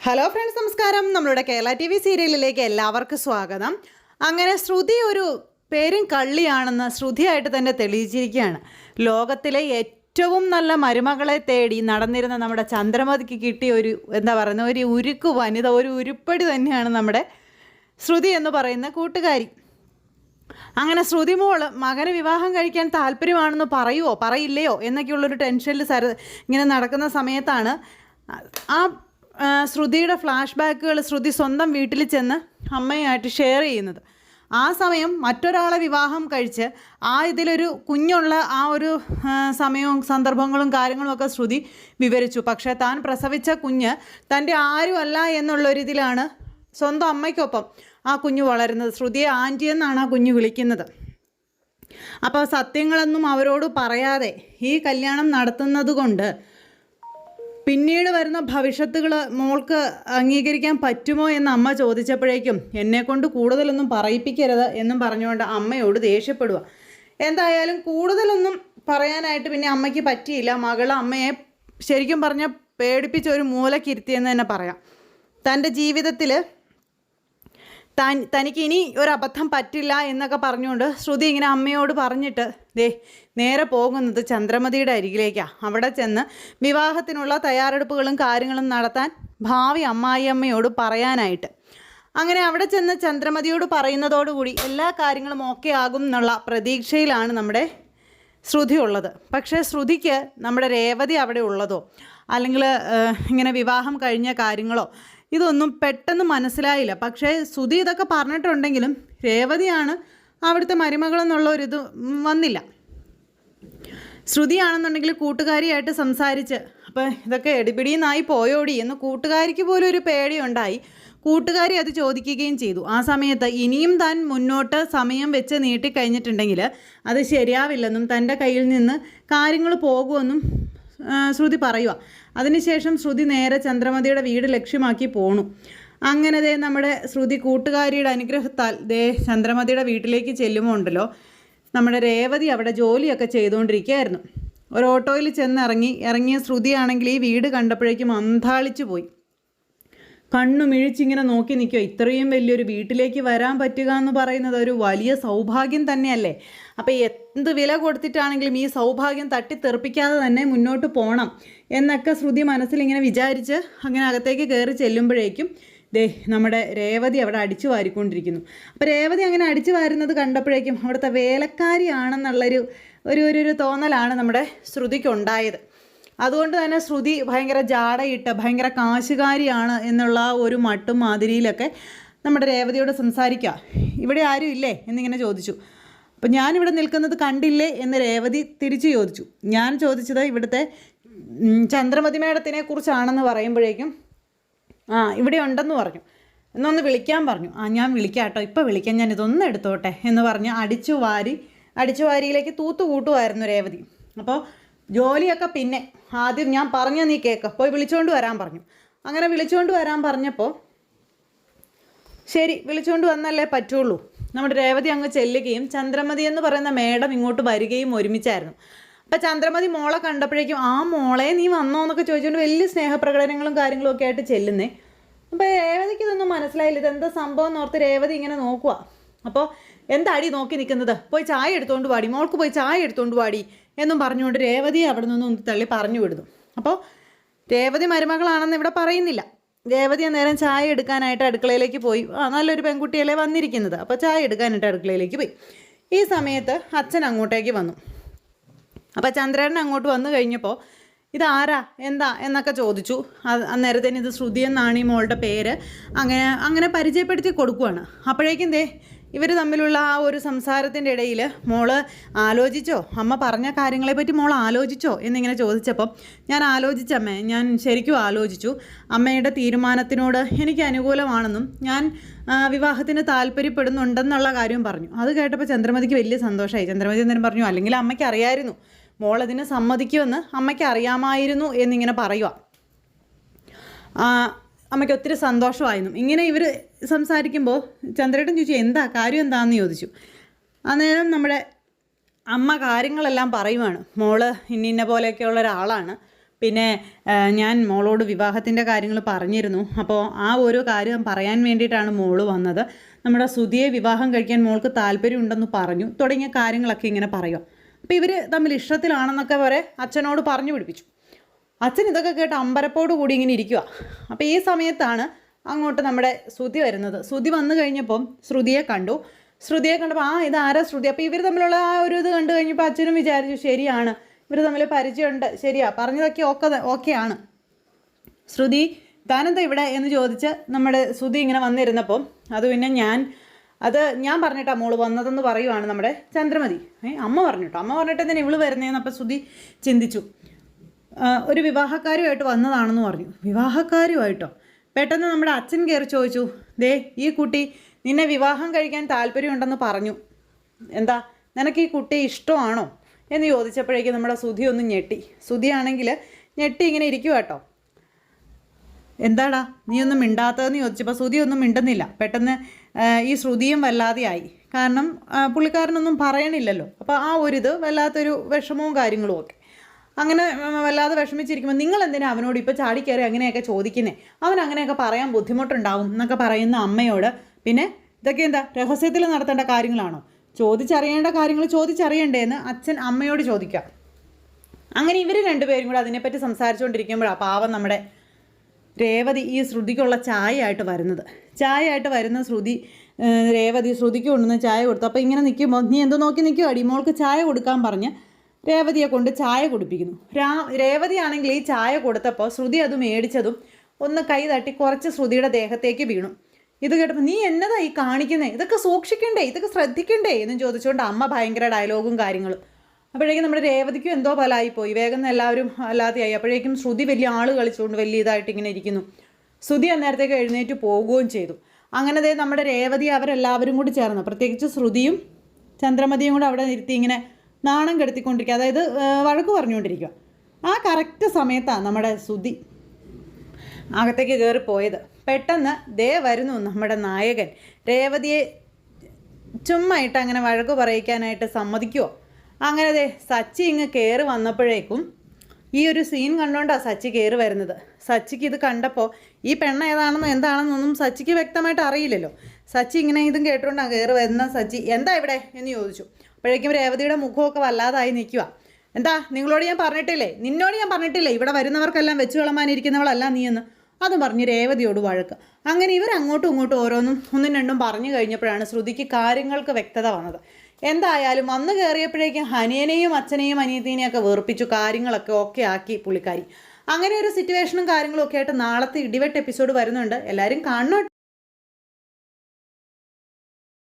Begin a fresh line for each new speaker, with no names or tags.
Hello friends നമസ്കാരം. നമ്മളുടെ Kerala T V സീരിയലിലേക്ക് എല്ലാവർക്കും സ്വാഗതം. അങ്ങനെ ശ്രുതി ഒരു പേരും കള്ളിയാണെന്ന് ശ്രുതിയായിട്ട് തന്നെ തെളിയിച്ചിരിക്കുകയാണ്. ലോകത്തിലെ ഏറ്റവും നല്ല മരുമകളെ തേടി നടന്നിരുന്ന നമ്മുടെ ചന്ദ്രമതിക്ക് കിട്ടിയ ഒരു എന്താ പറയുന്നത് ഒരു ഉരുക്ക് വനിത ഒരു ഉരുപ്പടി തന്നെയാണ് നമ്മുടെ ശ്രുതി എന്ന് പറയുന്ന കൂട്ടുകാരി. അങ്ങനെ ശ്രുതി മോൾ മകന് വിവാഹം കഴിക്കാൻ താല്പര്യമാണെന്ന് പറയുമോ പറയില്ലയോ എന്നൊക്കെയുള്ളൊരു ടെൻഷനിൽ സര ഇങ്ങനെ നടക്കുന്ന സമയത്താണ് ആ, ശ്രുതിയുടെ ഫ്ലാഷ് ബാക്കുകൾ ശ്രുതി സ്വന്തം വീട്ടിൽ ചെന്ന് അമ്മയായിട്ട് ഷെയർ ചെയ്യുന്നത്. ആ സമയം മറ്റൊരാളെ വിവാഹം കഴിച്ച് ആ ഇതിലൊരു കുഞ്ഞുള്ള ആ ഒരു സമയവും സന്ദർഭങ്ങളും കാര്യങ്ങളും ഒക്കെ ശ്രുതി വിവരിച്ചു. പക്ഷേ താൻ പ്രസവിച്ച കുഞ്ഞ് തന്റെ ആരുമല്ല എന്നുള്ളൊരിതിലാണ് സ്വന്തം അമ്മയ്ക്കൊപ്പം ആ കുഞ്ഞു വളരുന്നത്. ശ്രുതിയെ ആന്റി എന്നാണ് ആ കുഞ്ഞു വിളിക്കുന്നത്. അപ്പോൾ സത്യങ്ങളൊന്നും അവരോട് പറയാതെ ഈ കല്യാണം നടത്തുന്നത് കൊണ്ട് പിന്നീട് വരുന്ന ഭവിഷ്യത്തുകൾ മോൾക്ക് അംഗീകരിക്കാൻ പറ്റുമോ എന്ന് അമ്മ ചോദിച്ചപ്പോഴേക്കും എന്നെ കൊണ്ട് കൂടുതലൊന്നും പറയിപ്പിക്കരുത് എന്നും പറഞ്ഞുകൊണ്ട് അമ്മയോട് ദേഷ്യപ്പെടുക. എന്തായാലും കൂടുതലൊന്നും പറയാനായിട്ട് പിന്നെ അമ്മയ്ക്ക് പറ്റിയില്ല. മകൾ അമ്മയെ ശരിക്കും പറഞ്ഞാൽ പേടിപ്പിച്ച ഒരു മൂലക്കിരുത്തിയെന്ന് തന്നെ പറയാം. തന്റെ ജീവിതത്തിൽ താൻ തനിക്ക് ഇനി ഒരു അബദ്ധം പറ്റില്ല എന്നൊക്കെ പറഞ്ഞുകൊണ്ട് ശ്രുതി ഇങ്ങനെ അമ്മയോട് പറഞ്ഞിട്ട് ദേ നേരെ പോകുന്നത് ചന്ദ്രമതിയുടെ അരികിലേക്കാണ് അവിടെ ചെന്ന് വിവാഹത്തിനുള്ള തയ്യാറെടുപ്പുകളും കാര്യങ്ങളും നടത്താൻ ഭാവി അമ്മായിയമ്മയോട് പറയാനായിട്ട്. അങ്ങനെ അവിടെ ചെന്ന് ചന്ദ്രമതിയോട് പറയുന്നതോടുകൂടി എല്ലാ കാര്യങ്ങളും ഓക്കെ ആകും എന്നുള്ള പ്രതീക്ഷയിലാണ് നമ്മുടെ ശ്രുതി ഉള്ളത്. പക്ഷേ ശ്രുതിക്ക് നമ്മുടെ രേവതി അവിടെ ഉള്ളതോ? അല്ലെങ്കിൽ ഇങ്ങനെ വിവാഹം കഴിഞ്ഞ കാര്യങ്ങളോ? ഇതൊന്നും പെട്ടെന്ന് മനസ്സിലായില്ല. പക്ഷേ ശ്രുതി ഇതൊക്കെ പറഞ്ഞിട്ടുണ്ടെങ്കിലും രേവതിയാണ് അവിടുത്തെ മരുമകളെന്നുള്ള ഒരിത് വന്നില്ല. ശ്രുതിയാണെന്നുണ്ടെങ്കിൽ കൂട്ടുകാരിയായിട്ട് സംസാരിച്ച് അപ്പോൾ ഇതൊക്കെ എടിപിടിയെന്നായി പോയോടി എന്ന് കൂട്ടുകാരിക്ക് പോലും ഒരു പേടിയുണ്ടായി. കൂട്ടുകാരി അത് ചോദിക്കുകയും ചെയ്തു. ആ സമയത്ത് ഇനിയും താൻ മുന്നോട്ട് സമയം വെച്ച് നീട്ടിക്കഴിഞ്ഞിട്ടുണ്ടെങ്കിൽ അത് ശരിയാവില്ലെന്നും തന്റെ കയ്യിൽ നിന്ന് കാര്യങ്ങൾ പോകുമെന്നും ശ്രുതി പറയുക അതിനുശേഷം ശ്രുതി നേരെ ചന്ദ്രമതിയുടെ വീട് ലക്ഷ്യമാക്കി പോണു. അങ്ങനെ ദേ നമ്മുടെ ശ്രുതി കൂട്ടുകാരിയുടെ അനുഗ്രഹത്താൽ ദേ ചന്ദ്രമതിയുടെ വീട്ടിലേക്ക് ചെല്ലുമ്പോൾ ഉണ്ടല്ലോ നമ്മുടെ രേവതി അവിടെ ജോലിയൊക്കെ ചെയ്തുകൊണ്ടിരിക്കുകയായിരുന്നു ഒരു ഓട്ടോയിൽ ചെന്നിറങ്ങി ഇറങ്ങിയ ശ്രുതിയാണെങ്കിൽ ഈ വീട് കണ്ടപ്പോഴേക്കും അന്താളിച്ചു പോയി. കണ്ണു മിഴിച്ചിങ്ങനെ നോക്കി നിൽക്കുക ഇത്രയും വലിയൊരു വീട്ടിലേക്ക് വരാൻ പറ്റുക എന്ന് പറയുന്നത് ഒരു വലിയ സൗഭാഗ്യം തന്നെയല്ലേ? അപ്പോൾ എന്ത് വില കൊടുത്തിട്ടാണെങ്കിലും ഈ സൗഭാഗ്യം തട്ടിത്തെറിപ്പിക്കാതെ തന്നെ മുന്നോട്ട് പോകണം എന്നൊക്കെ ശ്രുതി മനസ്സിലിങ്ങനെ വിചാരിച്ച് അങ്ങനെ അകത്തേക്ക് കയറി ചെല്ലുമ്പോഴേക്കും ദേ നമ്മുടെ രേവതി അവിടെ അടിച്ചു വാരിക്കൊണ്ടിരിക്കുന്നു. അപ്പോൾ രേവതി അങ്ങനെ അടിച്ചു വാരുന്നത് കണ്ടപ്പോഴേക്കും അവിടുത്തെ വേലക്കാരിയാണെന്നുള്ളൊരു ഒരു ഒരു തോന്നലാണ് നമ്മുടെ ശ്രുതിക്കുണ്ടായത്. അതുകൊണ്ട് തന്നെ ശ്രുതി ഭയങ്കര ജാടയിട്ട് ഭയങ്കര കാശുകാരിയാണ് എന്നുള്ള ഒരു മട്ടും മാതിരിയിലൊക്കെ നമ്മുടെ രേവതിയോട് സംസാരിക്കുക. ഇവിടെ ആരും ഇല്ലേ? എന്നിങ്ങനെ ചോദിച്ചു. അപ്പം ഞാനിവിടെ നിൽക്കുന്നത് കണ്ടില്ലേ എന്ന് രേവതി തിരിച്ചു ചോദിച്ചു. ഞാൻ ചോദിച്ചത് ഇവിടുത്തെ ചന്ദ്രമതി മേഡത്തിനെ കുറിച്ചാണെന്ന് പറയുമ്പോഴേക്കും ആ ഇവിടെ ഉണ്ടെന്ന് പറഞ്ഞു. എന്നൊന്ന് വിളിക്കാൻ പറഞ്ഞു. ആ ഞാൻ വിളിക്കാം കേട്ടോ. ഇപ്പോൾ വിളിക്കാം. ഞാൻ ഇതൊന്നും എടുത്തോട്ടെ എന്ന് പറഞ്ഞ് അടിച്ചു വാരി അടിച്ചു വാരിയിലേക്ക് തൂത്തു കൂട്ടുമായിരുന്നു രേവതി. അപ്പോൾ ജോലിയൊക്കെ പിന്നെ. ആദ്യം ഞാൻ പറഞ്ഞ നീ കേക്ക്. പോയി വിളിച്ചുകൊണ്ട് വരാൻ പറഞ്ഞു. അങ്ങനെ വിളിച്ചുകൊണ്ട് വരാൻ പറഞ്ഞപ്പോൾ ശരി വിളിച്ചുകൊണ്ട് വന്നല്ലേ പറ്റുള്ളൂ. നമ്മുടെ രേവതി അങ്ങ് ചെല്ലുകയും ചന്ദ്രമതി എന്ന് പറയുന്ന മേഡം ഇങ്ങോട്ട് വരികയും ഒരുമിച്ചായിരുന്നു. അപ്പം ചന്ദ്രമതി മോളെ കണ്ടപ്പോഴേക്കും ആ മോളെ നീ വന്നോ എന്നൊക്കെ ചോദിച്ചുകൊണ്ട് വലിയ സ്നേഹപ്രകടനങ്ങളും കാര്യങ്ങളും ഒക്കെ ആയിട്ട് ചെല്ലുന്നേ. അപ്പോൾ രേവതിക്ക് ഇതൊന്നും മനസ്സിലായില്ല. ഇതെന്താ സംഭവം എന്ന് ഓർത്ത് രേവതി ഇങ്ങനെ നോക്കുക അപ്പോൾ എന്താടി നോക്കി നിൽക്കുന്നത്? പോയി ചായ എടുത്തുകൊണ്ട് പാടി മോൾക്ക് പോയി ചായ എടുത്തുകൊണ്ട് പാടി എന്നും പറഞ്ഞുകൊണ്ട് രേവതിയെ അവിടെ നിന്നും തള്ളി പറഞ്ഞു വിടുന്നു. അപ്പോൾ രേവതി മരുമകളാണെന്ന് ഇവിടെ പറയുന്നില്ല. രേവതി അന്നേരം ചായ എടുക്കാനായിട്ട് അടുക്കളയിലേക്ക് പോയി. നല്ലൊരു പെൺകുട്ടിയല്ലേ വന്നിരിക്കുന്നത്. അപ്പോൾ ചായ എടുക്കാനായിട്ട് അടുക്കളയിലേക്ക് പോയി. ഈ സമയത്ത് അച്ഛൻ അങ്ങോട്ടേക്ക് വന്നു. അപ്പോൾ ചന്ദ്രേട്ടൻ അങ്ങോട്ട് വന്നു കഴിഞ്ഞപ്പോൾ ഇതാരാ? എന്താ? എന്നൊക്കെ ചോദിച്ചു. അന്നേരത്തേന് ഇത് ശ്രുതി എന്നാണ് ഈ മോളുടെ പേര്. അങ്ങനെ അങ്ങനെ പരിചയപ്പെടുത്തി കൊടുക്കുവാണ്. അപ്പോഴേക്കും ദേ ഇവർ തമ്മിലുള്ള ആ ഒരു സംസാരത്തിന്റെ ഇടയിൽ മോൾ ആലോചിച്ചോ? അമ്മ പറഞ്ഞ കാര്യങ്ങളെപ്പറ്റി മോൾ ആലോചിച്ചോ? എന്നിങ്ങനെ ചോദിച്ചപ്പം ഞാൻ ആലോചിച്ചമ്മേ ഞാൻ ശരിക്കും ആലോചിച്ചു. അമ്മയുടെ തീരുമാനത്തിനോട് എനിക്ക് അനുകൂലമാണെന്നും ഞാൻ വിവാഹത്തിന് താല്പര്യപ്പെടുന്നുണ്ടെന്നുള്ള കാര്യം പറഞ്ഞു. അത് കേട്ടപ്പോൾ ചന്ദ്രമതിക്ക് വലിയ സന്തോഷമായി ചന്ദ്രമതി എന്തിനും പറഞ്ഞു അല്ലെങ്കിൽ അമ്മയ്ക്ക് അറിയായിരുന്നു. മോൾ സമ്മതിക്കുമെന്ന് അമ്മയ്ക്ക് അറിയാമായിരുന്നു എന്നിങ്ങനെ പറയുക അമ്മയ്ക്ക് ഒത്തിരി സന്തോഷമായിരുന്നു. ഇങ്ങനെ ഇവർ സംസാരിക്കുമ്പോൾ ചന്ദ്രേട്ടൻ ചോദിച്ചു എന്താ കാര്യം എന്താണെന്ന് ചോദിച്ചു. അന്നേരം നമ്മുടെ അമ്മ കാര്യങ്ങളെല്ലാം പറയുവാണ്. മോൾ ഇന്നിന്ന പോലെയൊക്കെ പോലെയൊക്കെയുള്ള ഒരാളാണ്. പിന്നെ ഞാൻ മോളോട് വിവാഹത്തിന്റെ കാര്യങ്ങൾ പറഞ്ഞിരുന്നു. അപ്പോൾ ആ ഒരു കാര്യം പറയാൻ വേണ്ടിയിട്ടാണ് മോൾ വന്നത്. നമ്മുടെ സുധിയെ വിവാഹം കഴിക്കാൻ മോൾക്ക് താല്പര്യമുണ്ടെന്ന് പറഞ്ഞു. തുടങ്ങിയ കാര്യങ്ങളൊക്കെ ഇങ്ങനെ പറയുക അപ്പോൾ ഇവർ തമ്മിൽ ഇഷ്ടത്തിലാണെന്നൊക്കെ വരെ അച്ഛനോട് പറഞ്ഞു പിടിപ്പിച്ചു. അച്ഛൻ ഇതൊക്കെ കേട്ട് അമ്പരപ്പോട് കൂടി ഇങ്ങനെ ഇരിക്കുക അപ്പോൾ ഈ സമയത്താണ് അങ്ങോട്ട് നമ്മുടെ ശ്രുതി വരുന്നത്. ശ്രുതി വന്നു കഴിഞ്ഞപ്പം ശ്രുതിയെ കണ്ടു. ശ്രുതിയെ കണ്ടപ്പോൾ ആ ഇത് ആരാ ശ്രുതി? അപ്പോൾ ഇവർ തമ്മിലുള്ള ആ ഒരു ഇത് കണ്ടു കഴിഞ്ഞപ്പോൾ അച്ഛനും വിചാരിച്ചു ശരിയാണ്. ഇവർ തമ്മിൽ പരിചയമുണ്ട്. ശരിയാ. പറഞ്ഞതൊക്കെ ഓക്കെ ഓക്കെയാണ് ശ്രുതി താനെന്താ ഇവിടെ? എന്ന് ചോദിച്ച് നമ്മുടെ ശ്രുതി ഇങ്ങനെ വന്നിരുന്നപ്പോൾ അത് പിന്നെ ഞാൻ അത് ഞാൻ പറഞ്ഞിട്ടാ മോൾ വന്നതെന്ന് പറയുവാണ് നമ്മുടെ ചന്ദ്രമതി. ഏ അമ്മ പറഞ്ഞിട്ടോ? അമ്മ പറഞ്ഞിട്ട് തന്നെ ഇവൾ വരുന്നതെന്ന് അപ്പം ശ്രുതി ചിന്തിച്ചു. ഒരു വിവാഹക്കാരുമായിട്ട് വന്നതാണെന്ന് പറഞ്ഞു. വിവാഹക്കാരുമായിട്ടോ പെട്ടെന്ന് നമ്മുടെ അച്ഛൻ കയറി ചോദിച്ചു ദേ ഈ കുട്ടി നിന്നെ വിവാഹം കഴിക്കാൻ താല്പര്യമുണ്ടെന്ന് പറഞ്ഞു. എന്താ നിനക്ക് ഈ കുട്ടി ഇഷ്ടമാണോ? എന്ന് ചോദിച്ചപ്പോഴേക്കും നമ്മുടെ സുധി ഒന്ന് ഞെട്ടി. സുധിയാണെങ്കിൽ ഞെട്ടി ഇങ്ങനെ ഇരിക്കുക കേട്ടോ എന്താടാ നീ ഒന്നും മിണ്ടാത്തതെന്ന് ചോദിച്ചപ്പോൾ ശ്രുതി ഒന്നും മിണ്ടുന്നില്ല. പെട്ടെന്ന് ഈ ശ്രുതിയും വല്ലാതെയായി കാരണം പുള്ളിക്കാരനൊന്നും പറയണില്ലല്ലോ. അപ്പോൾ ആ ഒരിത് വല്ലാത്തൊരു വിഷമവും കാര്യങ്ങളും ഒക്കെ. അങ്ങനെ വല്ലാതെ വിഷമിച്ചിരിക്കുമ്പോൾ നിങ്ങൾ എന്തിനാ അവനോട് ഇപ്പോൾ ചാടിക്കയറി അങ്ങനെയൊക്കെ ചോദിക്കുന്നേ? അവൻ അങ്ങനെയൊക്കെ പറയാൻ ബുദ്ധിമുട്ടുണ്ടാവും എന്നൊക്കെ പറയുന്ന അമ്മയോട്. പിന്നെ ഇതൊക്കെ എന്താ രഹസ്യത്തിൽ നടത്തേണ്ട കാര്യങ്ങളാണോ? ചോദിച്ചറിയേണ്ട കാര്യങ്ങൾ ചോദിച്ചറിയണ്ടേ എന്ന് അച്ഛൻ അമ്മയോട് ചോദിക്കാം. അങ്ങനെ ഇവർ രണ്ടുപേരും കൂടെ അതിനെപ്പറ്റി സംസാരിച്ചുകൊണ്ടിരിക്കുമ്പോഴാണ് പാവം നമ്മുടെ രേവതി ഈ ശ്രുതിക്കുള്ള ചായ ആയിട്ട് വരുന്നത്. ചായ ആയിട്ട് വരുന്ന ശ്രുതി രേവതി ശ്രുതിക്ക് കൊണ്ടുവന്ന് ചായ കൊടുത്തു. അപ്പോൾ ഇങ്ങനെ നിൽക്കുമ്പോൾ നീ എന്തോ നോക്കി നിൽക്കുക മോൾക്ക് ചായ കൊടുക്കാൻ പറഞ്ഞ് രേവതിയെ കൊണ്ട് ചായ കുടിപ്പിക്കുന്നു. രാ രേവതിയാണെങ്കിൽ ഈ ചായ കൊടുത്തപ്പോൾ ശ്രുതി അത് മേടിച്ചതും ഒന്ന് കൈ തട്ടി കുറച്ച് ശ്രുതിയുടെ ദേഹത്തേക്ക് വീണു. ഇത് കേട്ടപ്പോൾ നീ എന്നതാ ഈ കാണിക്കുന്നേ? ഇതൊക്കെ സൂക്ഷിക്കണ്ടേ? ഇതൊക്കെ ശ്രദ്ധിക്കണ്ടേ? എന്ന് ചോദിച്ചുകൊണ്ട് അമ്മ ഭയങ്കര ഡയലോഗും കാര്യങ്ങളും. അപ്പോഴേക്കും നമ്മുടെ രേവതിക്കും എന്തോ പോയി വേഗം എല്ലാവരും അല്ലാതെയായി. അപ്പോഴേക്കും ശ്രുതി വലിയ ആൾ കളിച്ചുകൊണ്ട് വലിയ ഇതായിട്ട് ഇങ്ങനെ ഇരിക്കുന്നു. ശ്രുതി അന്നേരത്തേക്ക് എഴുന്നേറ്റ് പോവുകയും ചെയ്തു. അങ്ങനെ ദേ നമ്മുടെ രേവതി അവരെല്ലാവരും കൂടി ചേർന്ന്. പ്രത്യേകിച്ച് ശ്രുതിയും ചന്ദ്രമതിയും കൂടെ അവിടെ നിർത്തി ഇങ്ങനെ നാണം കെടുത്തിക്കൊണ്ടിരിക്കുക. അതായത് വഴക്ക് പറഞ്ഞുകൊണ്ടിരിക്കുക. ആ കറക്റ്റ് സമയത്താണ് നമ്മുടെ ശ്രുതി അകത്തേക്ക് കയറി പോയത് പെട്ടെന്ന് ദേ വരുന്നു നമ്മുടെ നായകൻ. രേവതിയെ ചുമ്മായിട്ട് അങ്ങനെ വഴക്ക് പറയിക്കാനായിട്ട് സമ്മതിക്കുമോ അങ്ങനെ ദേ സച്ചി ഇങ്ങ് കയറി വന്നപ്പോഴേക്കും ഈ ഒരു സീൻ കണ്ടുകൊണ്ടാണ് സച്ചി കയറി വരുന്നത്. സച്ചിക്ക് ഇത് കണ്ടപ്പോൾ ഈ പെണ്ണ ഏതാണെന്നോ എന്താണെന്നൊന്നും സച്ചിക്ക് വ്യക്തമായിട്ട് അറിയില്ലല്ലോ. സച്ചി ഇങ്ങനെ ഇതും കേട്ടുകൊണ്ടാണ് കയറി വരുന്ന സച്ചി. എന്താ ഇവിടെ? എന്ന് ചോദിച്ചു. അപ്പോഴേക്കും രേവതിയുടെ മുഖമൊക്കെ വല്ലാതായി നിൽക്കുക എന്താ നിങ്ങളോട് ഞാൻ പറഞ്ഞിട്ടില്ലേ? നിന്നോട് ഞാൻ പറഞ്ഞിട്ടില്ലേ? ഇവിടെ വരുന്നവർക്കെല്ലാം വെച്ച് കളമാനിരിക്കുന്നവളല്ല നീ എന്ന്? അത് പറഞ്ഞ് രേവതിയോട് വഴക്ക്. അങ്ങനെ ഇവർ അങ്ങോട്ടും ഇങ്ങോട്ടും ഓരോന്നും ഒന്നും രണ്ടും പറഞ്ഞു കഴിഞ്ഞപ്പോഴാണ് ശ്രുതിക്ക് കാര്യങ്ങൾക്ക് വ്യക്തത വന്നത്. എന്തായാലും അന്ന് കയറിയപ്പോഴേക്കും ഹനിയനെയും അച്ഛനെയും അനിയത്തിനെയൊക്കെ വേർപ്പിച്ചു കാര്യങ്ങളൊക്കെ ഓക്കെ ആക്കി പുള്ളിക്കാരി. അങ്ങനെ ഒരു സിറ്റുവേഷനും കാര്യങ്ങളും ഒക്കെ ആയിട്ട് നാളത്തെ ഇടിവെട്ട് എപ്പിസോഡ് വരുന്നുണ്ട്. എല്ലാവരും കാണണം